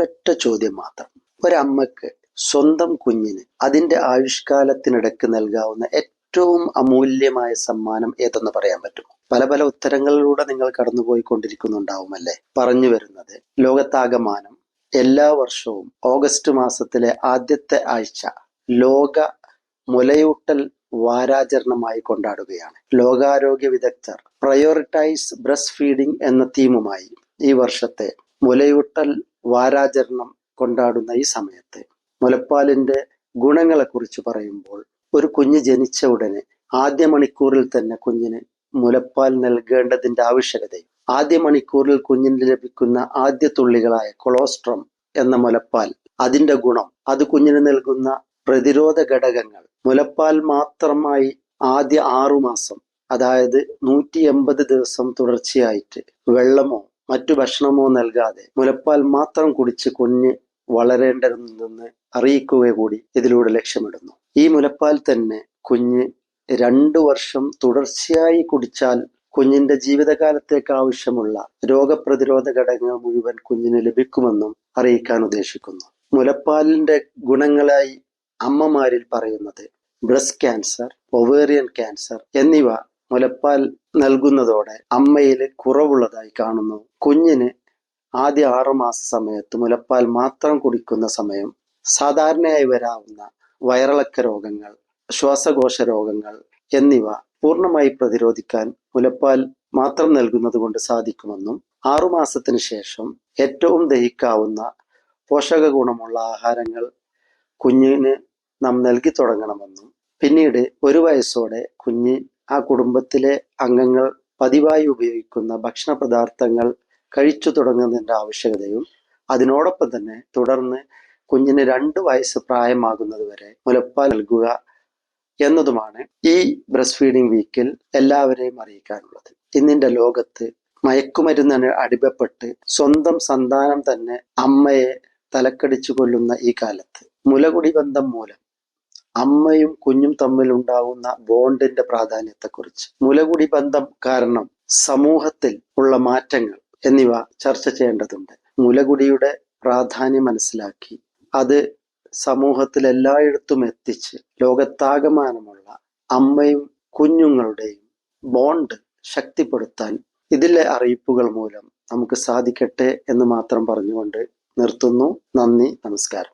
ഒരൊറ്റ ചോദ്യം മാത്രം. ഒരമ്മക്ക് സ്വന്തം കുഞ്ഞിന് അതിന്റെ ആയുഷ്കാലത്തിനിടക്ക് നൽകാവുന്ന ഏറ്റവും അമൂല്യമായ സമ്മാനം ഏതെന്ന് പറയാൻ പറ്റുമോ? പല പല ഉത്തരങ്ങളിലൂടെ നിങ്ങൾ കടന്നുപോയിക്കൊണ്ടിരിക്കുന്നുണ്ടാവുമല്ലേ? പറഞ്ഞു വരുന്നത് ലോകത്താകമാനം എല്ലാ വർഷവും ഓഗസ്റ്റ് മാസത്തിലെ ആദ്യത്തെ ആഴ്ച ലോക മുലയൂട്ടൽ വാരാചരണമായി കൊണ്ടാടുകയാണ്. ലോകാരോഗ്യ വിദഗ്ധർ പ്രയോറിറ്റൈസ് ബ്രസ്റ്റ് ഫീഡിംഗ് എന്ന തീമുമായി ഈ വർഷത്തെ മുലയൂട്ടൽ വാരാചരണം കൊണ്ടാടുന്ന ഈ സമയത്ത് മുലപ്പാലിന്റെ ഗുണങ്ങളെക്കുറിച്ച് പറയുമ്പോൾ ഒരു കുഞ്ഞ് ജനിച്ച ഉടനെ ആദ്യ മണിക്കൂറിൽ തന്നെ കുഞ്ഞിന് മുലപ്പാൽ നൽകേണ്ടതിന്റെ ആവശ്യകതയും ആദ്യ മണിക്കൂറിൽ കുഞ്ഞിന് ലഭിക്കുന്ന ആദ്യ തുള്ളികളായ കൊളോസ്ട്രം എന്ന മുലപ്പാൽ അതിന്റെ ഗുണം അത് കുഞ്ഞിന് നൽകുന്ന പ്രതിരോധ ഘടകങ്ങൾ മുലപ്പാൽ മാത്രമായി ആദ്യ ആറുമാസം അതായത് നൂറ്റി എൺപത് ദിവസം തുടർച്ചയായിട്ട് വെള്ളമോ മറ്റു ഭക്ഷണമോ നൽകാതെ മുലപ്പാൽ മാത്രം കുടിച്ച് കുഞ്ഞ് വളരേണ്ടതെന്ന് അറിയിക്കുക കൂടി ഇതിലൂടെ ലക്ഷ്യമിടുന്നു. ഈ മുലപ്പാൽ തന്നെ കുഞ്ഞ് രണ്ടു വർഷം തുടർച്ചയായി കുടിച്ചാൽ കുഞ്ഞിന്റെ ജീവിതകാലത്തേക്ക് ആവശ്യമുള്ള രോഗപ്രതിരോധ ഘടകങ്ങൾ മുഴുവൻ കുഞ്ഞിന് ലഭിക്കുമെന്നും അറിയിക്കാൻ ഉദ്ദേശിക്കുന്നു. മുലപ്പാലിന്റെ ഗുണങ്ങളായി അമ്മമാരിൽ പറയുന്നത് ബ്രസ്റ്റ് ക്യാൻസർ ഒവേറിയൻ ക്യാൻസർ എന്നിവ മുലപ്പാൽ നൽകുന്നതോടെ അമ്മയിൽ കുറവുള്ളതായി കാണുന്നു. കുഞ്ഞിന് ആദ്യ ആറുമാസ സമയത്ത് മുലപ്പാൽ മാത്രം കുടിക്കുന്ന സമയം സാധാരണയായി വരാവുന്ന വയറിളക്ക രോഗങ്ങൾ ശ്വാസകോശ രോഗങ്ങൾ എന്നിവ പൂർണമായി പ്രതിരോധിക്കാൻ മുലപ്പാൽ മാത്രം നൽകുന്നത് കൊണ്ട് സാധിക്കുമെന്നും ആറുമാസത്തിന് ശേഷം ഏറ്റവും ദഹിക്കാവുന്ന പോഷക ഗുണമുള്ള ആഹാരങ്ങൾ കുഞ്ഞിന് നാം നൽകി തുടങ്ങണമെന്നും പിന്നീട് ഒരു വയസ്സോടെ കുഞ്ഞ് ആ കുടുംബത്തിലെ അംഗങ്ങൾ പതിവായി ഉപയോഗിക്കുന്ന ഭക്ഷണ പദാർത്ഥങ്ങൾ കഴിച്ചു തുടങ്ങുന്നതിന്റെ ആവശ്യകതയും അതിനോടൊപ്പം തന്നെ തുടർന്ന് കുഞ്ഞിന് രണ്ട് വയസ്സ് പ്രായമാകുന്നത് വരെ മുലപ്പാൽ നൽകുക എന്നതുമാണ് ഈ ബ്രസ്റ്റ് ഫീഡിംഗ് വീക്കിൽ എല്ലാവരെയും അറിയിക്കാനുള്ളത്. ഇന്നിന്റെ ലോകത്ത് മയക്കുമരുന്നിന് അടിമപ്പെട്ട് സ്വന്തം സന്താനം തന്നെ അമ്മയെ തലക്കടിച്ചു കൊല്ലുന്ന ഈ കാലത്ത് മുലകുടി ബന്ധം മൂലം അമ്മയും കുഞ്ഞും തമ്മിൽ ഉണ്ടാകുന്ന ബോണ്ടിന്റെ പ്രാധാന്യത്തെക്കുറിച്ച്. മുലകുടി ബന്ധം കാരണം സമൂഹത്തിൽ ഉള്ള മാറ്റങ്ങൾ എന്നിവ ചർച്ച ചെയ്യേണ്ടതുണ്ട്. മുലകുടിയുടെ പ്രാധാന്യം മനസ്സിലാക്കി അത് സമൂഹത്തിൽ എല്ലായിടത്തും എത്തിച്ച് ലോകത്താകമാനമുള്ള അമ്മയും കുഞ്ഞുങ്ങളുടെയും ബോണ്ട് ശക്തിപ്പെടുത്താൻ ഇതിലെ അറിയിപ്പുകൾ മൂലം നമുക്ക് സാധിക്കട്ടെ എന്ന് മാത്രം പറഞ്ഞുകൊണ്ട് നിർത്തുന്നു. നന്ദി നമസ്കാരം.